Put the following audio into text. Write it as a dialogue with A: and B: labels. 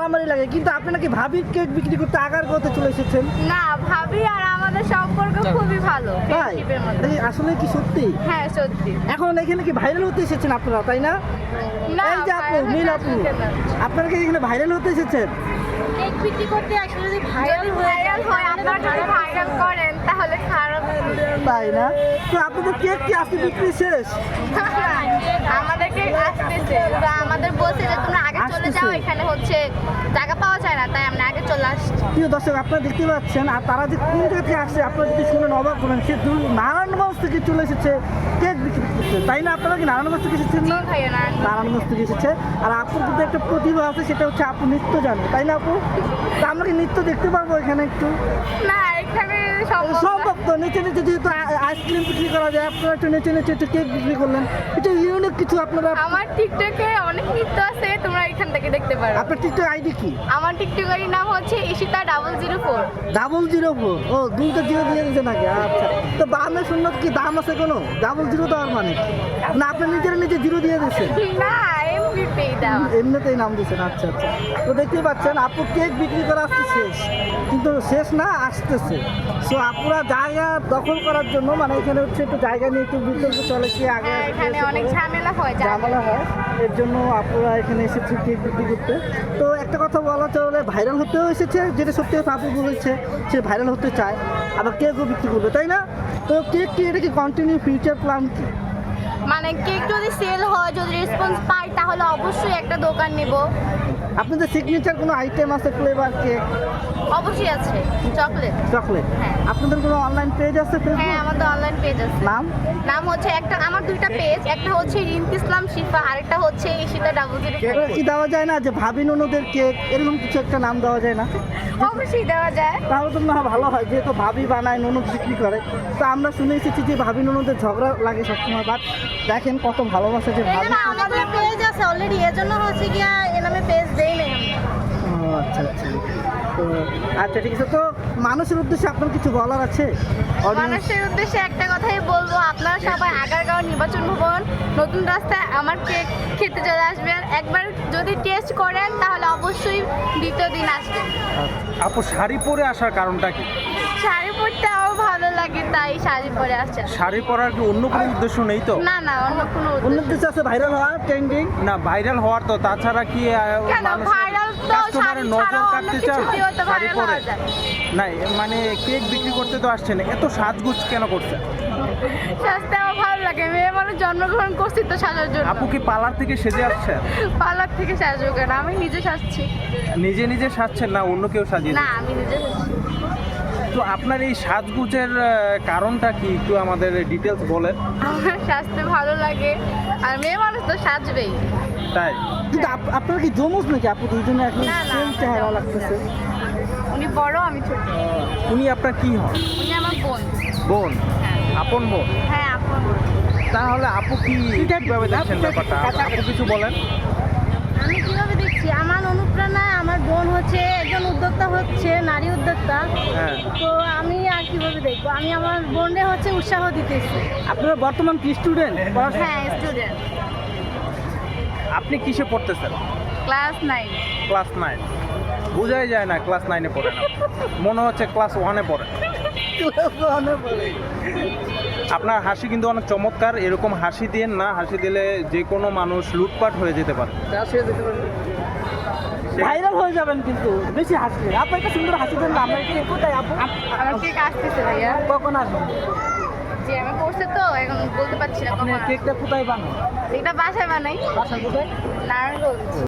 A: মারামারি লাগে কিন্তু আপনি নাকি ভাবির কেক বিক্রি করতে আগার করতে চলে এসেছেন?
B: না ভাবি আর আমাদের সম্পর্ক খুবই ভালো
A: তাই?
B: ফ্রেন্ডশিপের মধ্যে।
A: এই আসলে কি সত্যি?
B: হ্যাঁ সত্যি।
A: এখন এখানে কি ভাইরাল হতে এসেছেন আপনারা তাই না?
B: না
A: এই যে আপু
B: মিল
A: নীল আপু আপনারা কি এখানে ভাইরাল হতে এসেছেন?
B: কেক বিক্রি করতে আসলে যদি ভাইরাল ভাইরাল হয় আপনারা যদি ভাইরাল করেন তাহলে খারাপ
A: তাই না? তো আপনাদের কেক কি আজকে বিক্রি শেষ?
B: আমাদেরকে আসতেছে আমাদের বলছে যে তোমরা আগে চলে যাও এখানে হচ্ছে জায়গা পাওয়া যায় না তাই আমরা আগে চলে আসছি।
A: প্রিয় দর্শক আপনারা দেখতে পাচ্ছেন আর তারা যে কোন জায়গা থেকে আসছে আপনারা যদি শুনে অবাক করেন সে দূর নারায়ণগঞ্জ থেকে চলে এসেছে কেক বিক্রি করতে। তাই না আপনারা কি নারায়ণগঞ্জ থেকে এসেছেন না? নারায়ণগঞ্জ থেকে। এসেছে। আর আপুর কিন্তু একটা প্রতিভা আছে সেটা হচ্ছে আপু নৃত্য জানে। তাই না আপু? তা আমরা কি নৃত্য দেখতে পারব এখানে একটু?
B: না এখানে সম্ভব
A: তো নিচে নিচে যেহেতু আইসক্রিম বিক্রি করা যায় আপনারা একটু নিচে নিচে একটু কেক বিক্রি করলেন। এটা ইউনিক কিছু আপনারা
B: আমার টিকটকে অনেক নৃত্য আছে তোমরা এখান থেকে দেখতে পারো।
A: আপনার টিকটক আইডি কি?
B: আমার টিকটকের নাম হচ্ছে Ishita double zero four
A: double zero four ও দুইটা জিরো দিয়ে দিয়েছে নাকি? আচ্ছা। তো দামের শূন্য কি? দাম আছে কোনো? ডাবল জিরো দেওয়ার মানে? না আপনি নিজের নিজে জিরো দিয়ে দিচ্ছেন
B: না এমনিতেই
A: নাম দিয়েছেন আচ্ছা আচ্ছা। তো দেখতেই পাচ্ছেন আপু কেক বিক্রি করা আজকে শেষ কিন্তু শেষ না আসতেছে। সো আপুরা জায়গা দখল করার জন্য মানে এখানে হচ্ছে একটু জায়গা নিয়ে একটু বিতর্ক চলে কি আগে
B: হ্যাঁ, এখানে অনেক ঝামেলা হয়
A: ঝামেলা হয়। এর জন্য আপুরা এখানে এসেছে কেক বিক্রি করতে। তো একটা কথা বলা চলে ভাইরাল হতেও এসেছে যেটা সত্যি কথা আপু বলেছে সে ভাইরাল হতে চায় আবার কেকও বিক্রি করবে তাই না? তো কেক কি এটা কি কন্টিনিউ ফিউচার প্ল্যান কি?
B: মানে কেক যদি সেল হয় যদি রেসপন্স পাই তাহলে অবশ্যই একটা দোকান নিব।
A: আপনাদের সিগনেচার কোনো আইটেম আছে ফ্লেভার কেক
B: অবশ্যই আছে চকলেট
A: চকলেট
B: হ্যাঁ।
A: আপনাদের কোনো অনলাইন পেজ আছে
B: হ্যাঁ আমাদের অনলাইন পেজ আছে।
A: নাম?
B: নাম হচ্ছে একটা আমার দুইটা পেজ একটা হচ্ছে রিন্তি ইসলাম শিফা আরেকটা হচ্ছে ইশিতা ডাবল জিরো
A: কেক কি দেওয়া যায় না যে ভাবি ননদের কেক এরকম কিছু একটা নাম দেওয়া যায় না?
B: অবশ্যই দেওয়া যায়।
A: তাহলে তো না ভালো হয় যেহেতু ভাবি বানায় ননদ বিক্রি করে। তো আমরা শুনে এসেছি যে ভাবি ননদের ঝগড়া লাগে সবসময় বাট দেখেন কত ভালোবাসা যে ভাবি।
B: আমাদের পেজ আছে অলরেডি এজন্য হচ্ছে গিয়া এ নামে পেজ দেই
A: ও, আচ্ছা আচ্ছা। তো আচ্ছা ঠিক আছে। তো মানুষের উদ্দেশ্যে আপনার কিছু বলার আছে?
B: মানুষের উদ্দেশ্যে একটা কথাই বলব আপনারা সবাই আগারগাঁও নির্বাচন ভবন নতুন রাস্তায় আমার কেক খেতে চলে আসবেন একবার যদি টেস্ট করেন তাহলে অবশ্যই দ্বিতীয় দিন আসবেন
C: আপু শাড়ি পরে আসার কারণটা কি?
B: শাড়ি পরতে ভালো লাগে তাই শাড়ি পরে আসছে।
C: শাড়ি পরার কি অন্য কোনো উদ্দেশ্য নেই তো?
B: না না অন্য কোনো
A: অন্য
B: উদ্দেশ্য
A: আছে ভাইরাল হওয়া ট্রেন্ডিং
C: না ভাইরাল হওয়ার তো তাছাড়া কি
B: কেন? ভাইরাল তো শাড়ি
C: নজর কাটতে চান শাড়ি পরে। না এ মানে কেক বিক্রি করতে তো আসছেন এত সাজগুজ কেন করছে?
B: সাজতে আমার ভালো লাগে মেয়ে মানুষ জন্মগ্রহণ করছি তো সাজার জন্য।
C: আপু কি পার্লার থেকে সেজে আসছেন
B: পার্লার থেকে সাজবো কেন? আমি নিজে সাজছি।
C: নিজে নিজে সাজছেন না অন্য কেউ সাজিয়ে
B: না আমি নিজে সাজছি।
C: তো আপনার এই সাজগুজের কারণটা কি? একটু আমাদের ডিটেলস বলেন।
B: আমার সাজতে ভালো লাগে আর মেয়ে মানুষ তো সাজবেই।
C: তাই?
A: কিন্তু আপ- আপনারা কি জমুস নাকি? আপু দুইজনে এখন সেম চেহারা লাগতেছে।
B: উনি বড় আমি ছোট।
C: উনি আপনার কি হন?
B: উনি আমার বোন।
C: বোন? আপন বোন?
B: হ্যাঁ আপন
C: তাহলে আপু কি কীভাবে দেখছেন ব্যাপারটা? আপু কিছু বলেন।
D: আমি কীভাবে দেখছি? আমার অনুপ্রেরণায় আমার বোন হচ্ছে একজন উদ্যোক্তা হচ্ছে নারী উদ্যোক্তা।
C: হ্যাঁ।
D: তো আমি আর কীভাবে দেখব? আমি আমার বোনরে হচ্ছে উৎসাহ দিতেছি।
A: আপনারা বর্তমান কি স্টুডেন্ট
B: হ্যাঁ স্টুডেন্ট
C: আপনি কিসে পড়তেছেন?
B: Class nine.
C: Class nine. বোঝাই যায় না ক্লাস নাইনে পড়ে না। মনে হচ্ছে ক্লাস ওয়ানে পড়ে। আপনার হাসি কিন্তু অনেক চমৎকার এরকম হাসি দিয়ে না হাসি দিলে যে কোনো মানুষ লুটপাট হয়ে যেতে পারে।
A: ভাইরাল হয়ে যাবেন কিন্তু বেশি হাসলে। আপু একটা সুন্দর হাসি দেন না আমরা একটু কোথায় আপু?
B: আমার কেক আসতেছে ভাইয়া?
A: কখন আসবেন?
B: যে আমি পড়ছে তো এখন বলতে পারছি না কখন।
A: কেকটা কোথায় বানান?
B: এটা বাসায় বানাই।
A: বাসা কোথায়?
B: নারায়ণগঞ্জ।